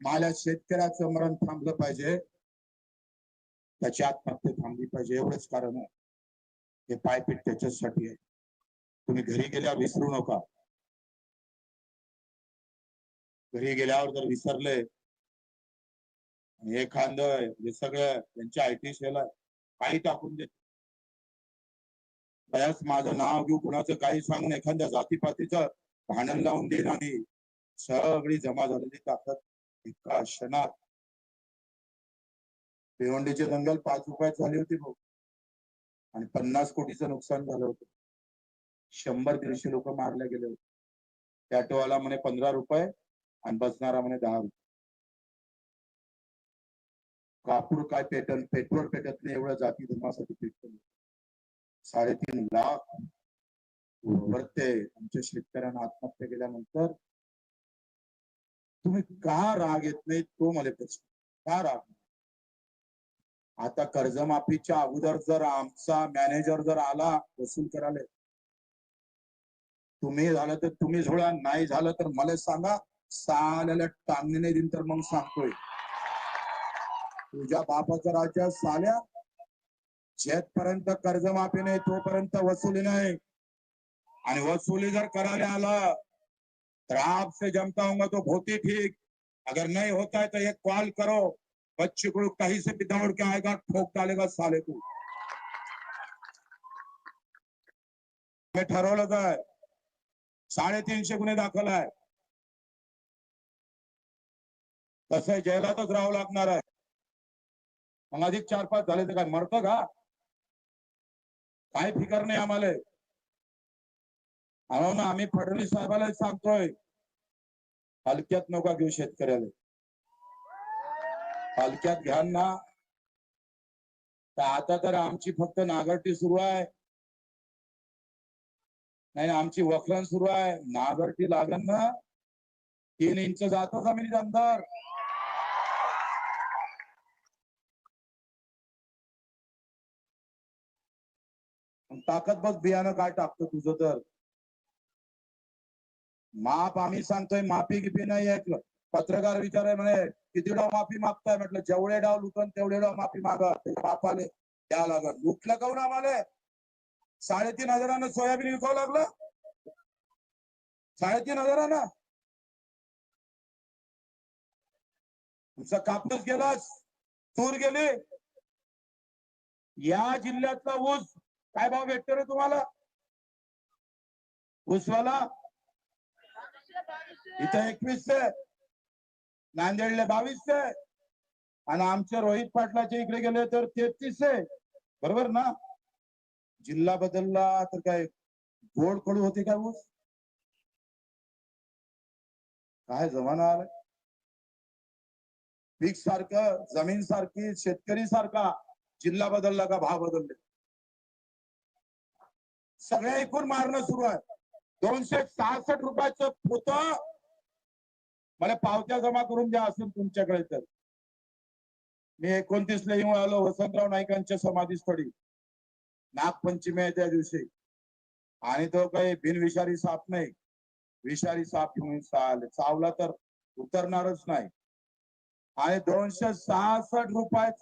माझ्या शेतकऱ्याचं मरण थांबलं पाहिजे. त्याची आत्महत्या थांबली पाहिजे. एवढंच कारण आहे. हे पायपीट त्याच्यासाठी आहे. तुम्ही घरी गेल्यावर विसरू नका. घरी गेल्यावर जर विसरले आणि हे खांद हे सगळं त्यांच्या आयटी शेला आहे काही टाकून देत. बयाच माझं नाव घेऊ कुणाचं काही सांगून एखाद्या जातीपातीचं भांडण लावून देईन आणि सगळी जमा झालेली ताकद विकासनात भिवंडीचे दंगल पाच रुपयात झाली होती भाऊ. आणि पन्नास कोटीचं नुकसान झालं होतं. शंभर दीडशे लोक मारले गेले होते. त्या ऑटोवाला म्हणे पंधरा रुपये आणि बसणारा म्हणे दहा रुपये. कापूर काय पेटल पेट्रोल पेटत नाही एवढं जाती धर्मासाठी पेटल साडेतीन लाख आमच्या शेतकऱ्यांना आत्महत्या केल्यानंतर तुम्ही का राग येत नाही तो मला प्रश्न. का राग आता कर्जमाफीच्या अगोदर जर आमचा मॅनेजर जर आला वसूल करायला. तुम्ही झालं तर तुम्ही झोळा नाही झालं तर मला सांगा. साल्याला टांगणे नाही देईन तर मग सांगतोय. तुझ्या बापाचं राज्य साल्या. जेथपर्यंत कर्जमाफी नाही तोपर्यंत वसुली नाही. आणि वसुली जर करायला आला तर आपसे जमता होगा तो बहुत ही ठीक। अगर नहीं होता है तो एक कॉल करो। बच्चे को कहीं से भी दौड़ के आएगा, ठोक डालेगा साले को हे। ठरवलं आहे साडेतीनशे गुन्हे दाखल आहे तसं जेलातच राहावं लागणार आहे मग अधिक चार पाच मरतं का फिकर नाही आम्हाला म्हणून ना आम्ही फडणवीस साहेबाला सांगतोय. हलक्यात नका घेऊ शेतकऱ्याला. हलक्यात घ्या ना. तर आता तर आमची फक्त नागरटी सुरू आहे. नाही आमची वखरण सुरू आहे. नागरटी लागन ना. तीन इंच जातो जमिनीत अंतर. ताकद बघ बियाणं काय टाकतो तुझं तर. माप आम्ही सांगतोय माफी गिफी नाही ऐकलं पत्रकार विचाराय म्हणे किती डाव माफी मागताय? म्हटलं जेवढे डाव लुटन तेवढे डाव माफी मागा. बापाले द्या लागल. लुटलं काऊन आम्हाला? साडेतीन हजारानं सोयाबीन विकावं लागलं? साडेतीन हजारानं? तुमचा कापूस गेलास तूर गेली. या जिल्ह्यातला ऊस काय भाव भेटतो रे तुम्हाला? ऊसवाला? इथं एकवीसशे नांदेडला बावीसशे आणि आमच्या रोहित पाटलाच्या इकडे गेले तर तेहतीसशे बरोबर ना? जिल्हा बदलला तर काय गोड कडू होते काय ऊस? काय जमाना आलाय? पीक सारखं जमीन सारखी शेतकरी सारखा जिल्हा बदलला का भाव बदलले? सगळ्या एकूण मारणं सुरू आहे. दोनशे सहासष्ट रुपयाचं पोत मला पावत्या जमा करून द्या असेल तुमच्याकडे तर. मी एकोणतीस ला येऊन आलो वसंतराव नाईकांच्या समाधीस्थळी. नागपंचमी आहे त्या दिवशी. आणि तो काही बिनविषारी साप नाही. विषारी साप घेऊन चाल चावला तर उतरणारच नाही. आणि दोनशे सहासष्ट रुपयाच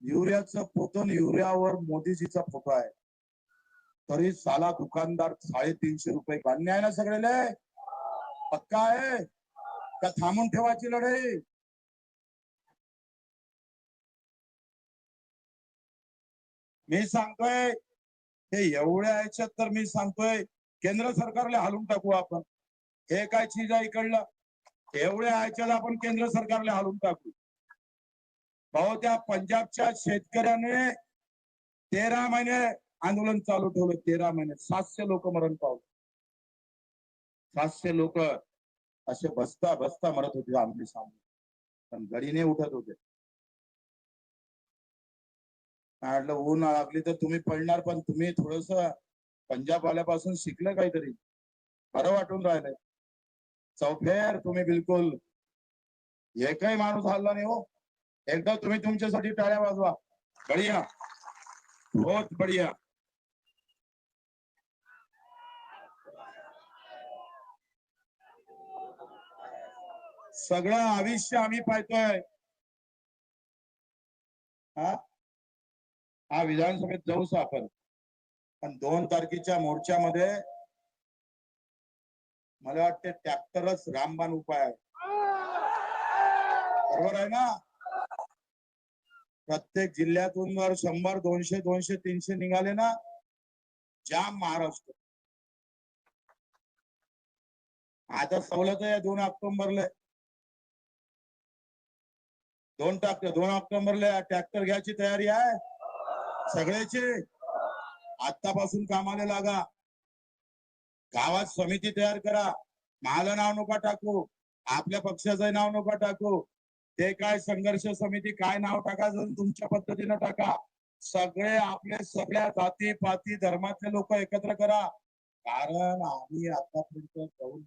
युरियाचं पोतून युरियावर मोदीजीचा फोटो आहे. तरी साला दुकानदार साडेतीनशे रुपये अन्याय ना सगळेले. पक्का आहे? का थांबून ठेवायची लढाई. मी सांगतोय हे एवढ्या याच्यात तर मी सांगतोय केंद्र सरकारला हालून टाकू आपण. हे काय चीज आहे इकडलं? एवढ्या याच्यात आपण केंद्र सरकारला हालून टाकू. भाऊ त्या पंजाबच्या शेतकऱ्याने तेरा महिने आंदोलन चालू ठेवलं. तेरा महिने. सातशे लोक मरण पावले. सातशे लोक असे बसता बसता मरत होते आमने सामने. पण गडीने उठत होते. म्हटलं ऊन लागली तर तुम्ही पडणार पण तुम्ही थोडस पंजाब वाल्यापासून शिकलं काहीतरी. बरं वाटून राहिलंय. चौफेर तुम्ही बिलकुल एकही माणूस हल्ला नाही हो. एकदा तुम्ही तुमच्यासाठी टाळ्या वाजवा. बढिया. बहुत बढिया. सगळं आयुष्य आम्ही पाहतोय. हा? हा विधानसभेत जाऊच आपण. पण दोन तारखेच्या मोर्चामध्ये मला वाटते ट्रॅक्टरच रामबाण उपाय आहे. बरोबर आहे ना? प्रत्येक जिल्ह्यातून वर शंभर दोनशे दोनशे तीनशे निघाले ना? जाम महाराष्ट्र. आता सवलत आहे दोन ऑक्टोबरला. दोन टाक दोन ऑक्टोबरला ट्रॅक्टर घ्यायची तयारी आहे. सगळ्याची. आतापासून कामाला लागा. गावात समिती तयार करा. माझं नाव नका टाकू. आपल्या पक्षाचं नाव नका टाकू. ते काय संघर्ष समिती काय नाव टाकायचं तुमच्या पद्धतीनं टाका. सगळे आपले सगळ्या जाती पाती धर्मातले लोक एकत्र करा. कारण आम्ही आतापर्यंत जाऊन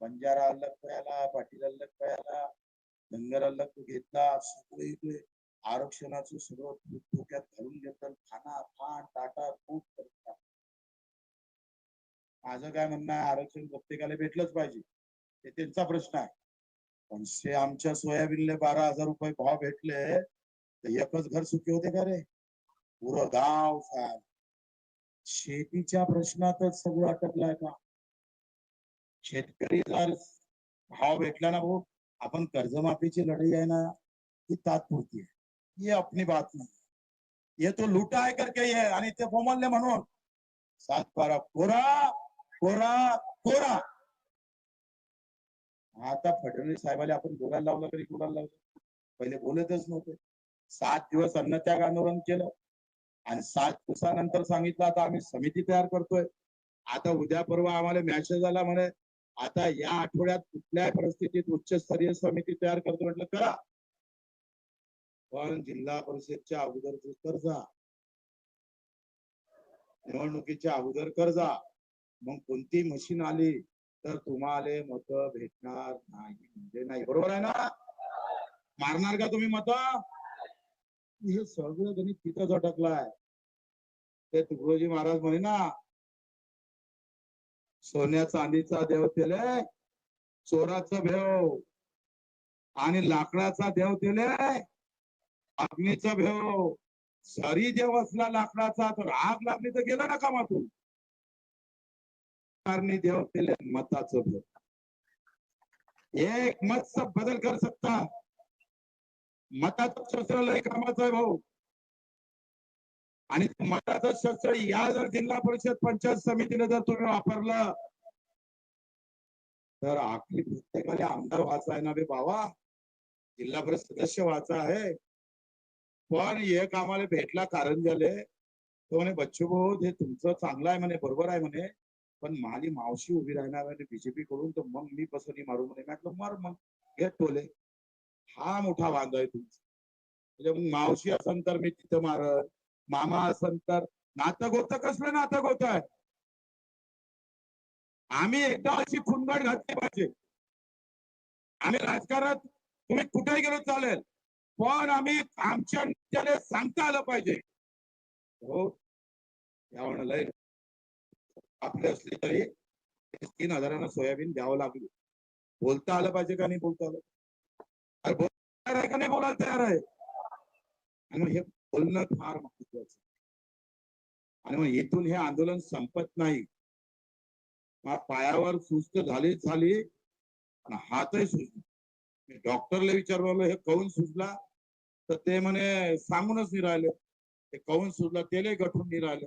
बंजारा अलग कळाला पाटील अलग कळाला धनगर तो घेतला सगळे इकडे आरक्षणाचं सगळं डोक्यात घालून घेतात खाना फाण टाटा खूप करतात माझं काय म्हणणं आहे आरक्षण प्रत्येकाला भेटलंच पाहिजे. ते त्यांचा प्रश्न आहे. पण से आमच्या सोयाबीनले बारा हजार रुपये भाव भेटले तर एकच घर सुखी होते का रे? पुरं गाव साहेब. शेतीच्या प्रश्नातच सगळं अटकलाय का? शेतकरी जर भाव भेटला ना भाऊ आपण कर्जमाफीची लढाई आहे ना ती तात्पुरती आहे. ये अपनी बात नाही. ये तो लुटा आहे करके ये आणि ते बोमलले म्हणून. सात बारा कोरा कोरा कोरा आता फडणवीस साहेबाला आपण बोलायला लावलं तरी बोलायला लावलं? पहिले बोलतच नव्हते. सात दिवस अन्नत्याग आंदोलन केलं. आणि सात दिवसानंतर सांगितलं आता आम्ही समिती तयार करतोय. आता उद्या परवा आम्हाला मॅसेज आला म्हणे आता या आठवड्यात कुठल्याही परिस्थितीत उच्चस्तरीय समिती तयार करतो म्हटलं करा. पण जिल्हा परिषदच्या अगोदर कर्जा निवडणुकीच्या अगोदर कर्जा मग कोणती मशीन आली तर तुम्हाला मत भेटणार नाही. म्हणजे नाही. बरोबर आहे ना? मारणार का तुम्ही मत? हे सगळं गणित तिथंच अटकलाय ते तुकडोजी महाराज म्हणे ना सोन्या चांदीचा देव दिले चोराचा भेव आणि लाकडाचा देव दिले अग्नीचा भेव सरी देव असला लाकडाचा तर आग लागली तर गेला ना कामातून देव दिले मताचं भेव. एक मत सब बदल कर सकता. मताचं शस्त्र लय कामाचं आहे भाऊ. आणि तुम्हाला जर शस्त्र या जर जिल्हा परिषद पंचायत समितीने जर तुम्ही वापरलं तर आपली प्रत्येकाला आमदार व्हायचा आहे ना बे बाबा. जिल्हा परिषद सदस्य व्हायचा आहे. पण एक आम्हाला भेटला कारण झाले. तो म्हणे बच्चू भाऊ हे तुमचं चांगलं आहे म्हणे बरोबर आहे म्हणे. पण माझी मावशी उभी राहणार आहे बीजेपी कडून तर मग मी पसंती मारू म्हणे. म्हटलं मार मग घे टोले. हा मोठा वांदा आहे तुमचा. म्हणजे मग मावशी असन तर मी तिथं मारत मामा असन तर नातं गोत कसलं नातं गोत आहे? आम्ही एकदा अशी खुनगड घातली पाहिजे. आम्ही राजकारणात तुम्ही कुठेही गेलो चालेल पण आम्ही आमच्या नेत्याने सांगता आलं पाहिजे. हो. या म्हणाला आपले असले तरी तीन हजारांना सोयाबीन द्यावं लागली. बोलता आलं पाहिजे का नाही बोलता आलं? अरे बोलता तयार आहे का नाही बोलायला तयार आहे? आणि हे बोलणं फार महत्वाचं आणि मग इथून हे आंदोलन संपत नाही. पायावर सुस्त झालीच झाली आणि हातही सुजला. मी डॉक्टरला विचारलं हे कौन सुजला? तर ते म्हणे सांगूनच नाही राहिले. ते कौन सुजला? तेले गठून नाही राहिले.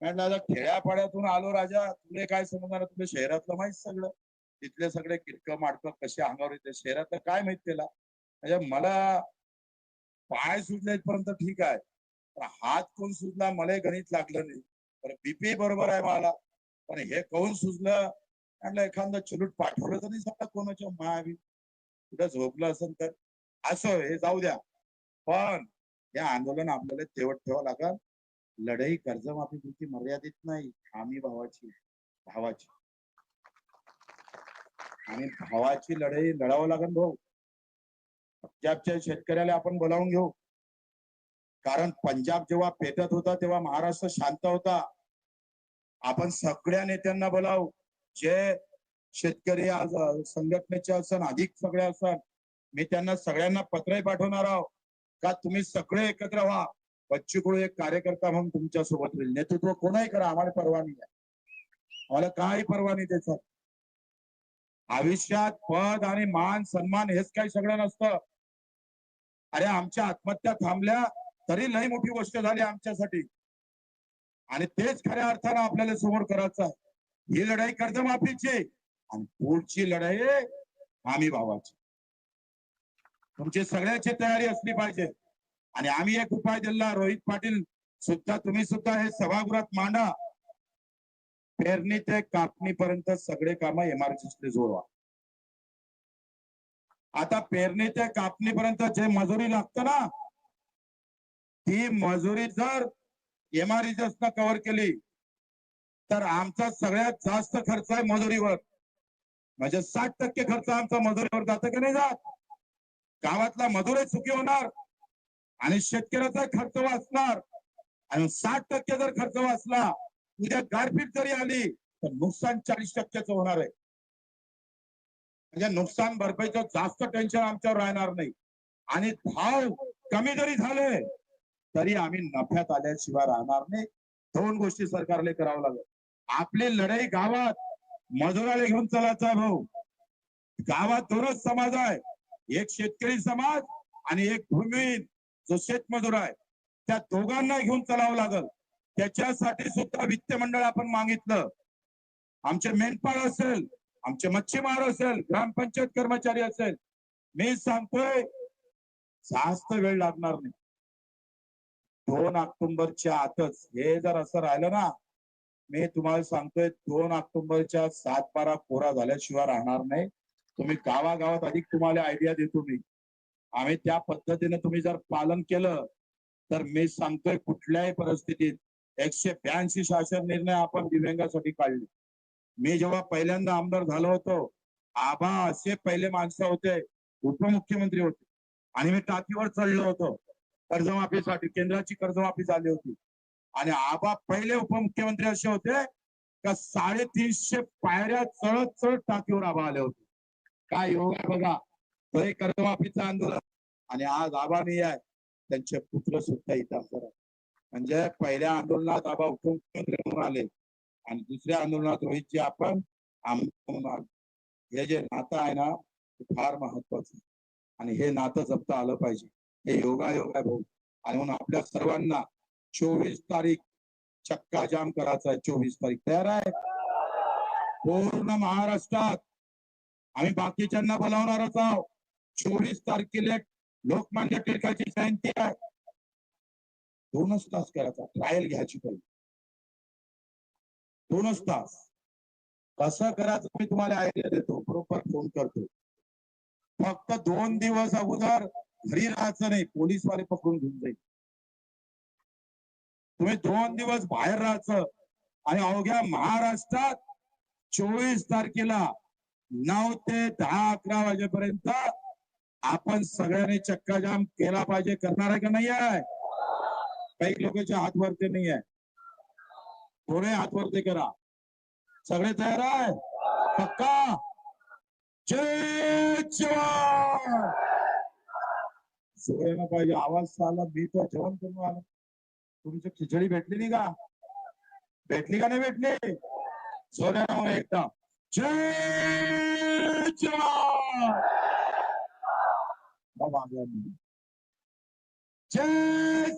म्हटलं आता खेड्यापाड्यातून आलो राजा. तुले काय समजणार? तुला शहरातलं माहीत सगळं. तिथले सगळे किटकं माडकं कसे अंगावर येते? शहरातलं काय माहीत त्याला? म्हणजे मला पाय सुजले पर्यंत ठीक आहे. पण हात कोण सुजला मला गणित लागलं नाही. पण बीपी बरोबर आहे मला. पण हे कोण सुजलं म्हटलं एखादं चुलूट पाठवलं तर नाही कोणाच्या महावी कुठं झोपलं असेल तर. असं हे जाऊ द्या. पण हे आंदोलन आपल्याला तेवट ठेवावं लागल. लढाई कर्जमाफीपुरती मर्यादित नाही. आम्ही भावाची भावाची. आणि भावाची लढाई लढावं लागेल भाऊ. पंजाबच्या शेतकऱ्याला आपण बोलावून घेऊ. कारण पंजाब जेव्हा पेटत होता तेव्हा महाराष्ट्र शांत होता. आपण सगळ्या नेत्यांना बोलावू. जे शेतकरी आज संघटनेचे असन अधिक सगळे असन मी त्यांना सगळ्यांना पत्रही पाठवणार आहोत का तुम्ही सगळे एकत्र व्हा. बच्चू एक कार्यकर्ता म्हणून तुमच्यासोबत होईल नेतृत्व कोणाही करा आम्हाला परवानगी आहे. आम्हाला काही परवानगी त्याचं आयुष्यात पद आणि मान सन्मान हेच काही सगळं नसतं. अरे आमच्या आत्महत्या थांबल्या तरी लई मोठी गोष्ट झाली आमच्यासाठी. आणि तेच खऱ्या अर्थानं आपल्याला समोर करायचं आहे. ही लढाई कर्जमाफीची आणि पुढची लढाई आम्ही भावाची तुमची सगळ्याची तयारी असली पाहिजे. आणि आम्ही एक उपाय दिला रोहित पाटील सुद्धा तुम्ही सुद्धा हे सभागृहात मांडा. पेरणी ते कापणीपर्यंत सगळे काम एमआरसीने जोडवा. आता पेरणी ते कापणीपर्यंत जे मजुरी लागतं ना ती मजुरी जर एमआरएस कव्हर केली तर आमचा सगळ्यात जास्त खर्च आहे मजुरीवर. म्हणजे साठ टक्के खर्च आमचा मजुरीवर जातो की नाही जात? गावातला मजुरही सुखी होणार आणि शेतकऱ्याचा खर्च वाचणार. आणि साठ टक्के जर खर्च वाचला उद्या गारपीट जरी आली तर नुकसान चाळीस टक्क्याचं होणार आहे. म्हणजे नुकसान भरपाईचं जास्त टेन्शन आमच्यावर राहणार नाही. आणि भाव कमी जरी झाले तरी आम्ही नफ्यात आल्याशिवाय राहणार नाही. दोन गोष्टी सरकारने करावं लागेल. आपली लढाई गावात मजुराला घेऊन चलायचा भाऊ. गावात दोनच समाज आहे. एक शेतकरी समाज आणि एक भूमिहीन जो शेतमजूर आहे. त्या दोघांना घेऊन चलावं लागल. त्याच्यासाठी सुद्धा वित्त मंडळ आपण मागितलं. आमचे मेंढपाळ असेल. आमचे मच्छीमार असेल ग्रामपंचायत कर्मचारी असेल मी सांगतोय जास्त वेळ लागणार नाही. दोन ऑक्टोबरच्या आतच हे जर असं राहिलं ना मी तुम्हाला सांगतोय दोन ऑक्टोबरच्या सात बारा कोरा झाल्याशिवाय राहणार नाही. तुम्ही गावागावात अधिक तुम्हाला आयडिया देतो मी. आम्ही त्या पद्धतीने तुम्ही जर पालन केलं तर मी सांगतोय कुठल्याही परिस्थितीत एकशे ब्याऐंशी शासन निर्णय आपण दिव्यांगासाठी काढले. मी जेव्हा पहिल्यांदा आमदार झालो होतो आबा असे पहिले माणसं होते उपमुख्यमंत्री होते. आणि मी टाकीवर चढलो होतो. कर्जमाफीसाठी केंद्राची कर्जमाफी झाली होती. आणि आबा पहिले उपमुख्यमंत्री असे होते का साडेतीनशे पायऱ्या चढत चढत टाकीवर आबा आले होते. काय हो योग आहे बघा तो एक कर्जमाफीचं आंदोलन. आणि आज आबा मी आहे त्यांचे पुत्र सुद्धा इथं म्हणजे पहिल्या आंदोलनात आबा उपमुख्यमंत्री म्हणून आले. आणि दुसऱ्या आंदोलनात रोहितजी आपण हे जे नातं आहे ना ते फार महत्वाचं आहे. आणि हे नातं जपता आलं पाहिजे. हे योगायोग आहे भाऊ. आणि म्हणून आपल्या सर्वांना चोवीस तारीख चक्का जाम करायचा आहे. चोवीस तारीख तयार आहे? पूर्ण महाराष्ट्रात. आम्ही बाकीच्यांना बोलावणारच आहोत. चोवीस तारखेला लोकमान्य टिळकाची जयंती आहे. दोनच तास करायचा. ट्रायल घ्यायची पहिले. दोनच तास. कसं करायचं मी तुम्हाला आयडिया देतो. बरोबर फोन करतो. फक्त दोन दिवस अगोदर घरी राहायचं नाही पोलीसवाले पकडून घेऊन जाईल. तुम्ही दोन दिवस बाहेर राहायचं. आणि अवघ्या महाराष्ट्रात चोवीस तारखेला नऊ ते दहा अकरा वाजेपर्यंत आपण सगळ्यांनी चक्काजाम केला पाहिजे. करणार आहे का नाही आहे काही लोकांच्या हात वरती नाही आहे थोडे हात वरते करा सगळे तयार आहे पक्का? जय जवान! आवाज़ आला मी करून आलो तुमची खिचडी भेटली नाही का? भेटली का नाही भेटली? सोन्या एकदा जय जवान. जय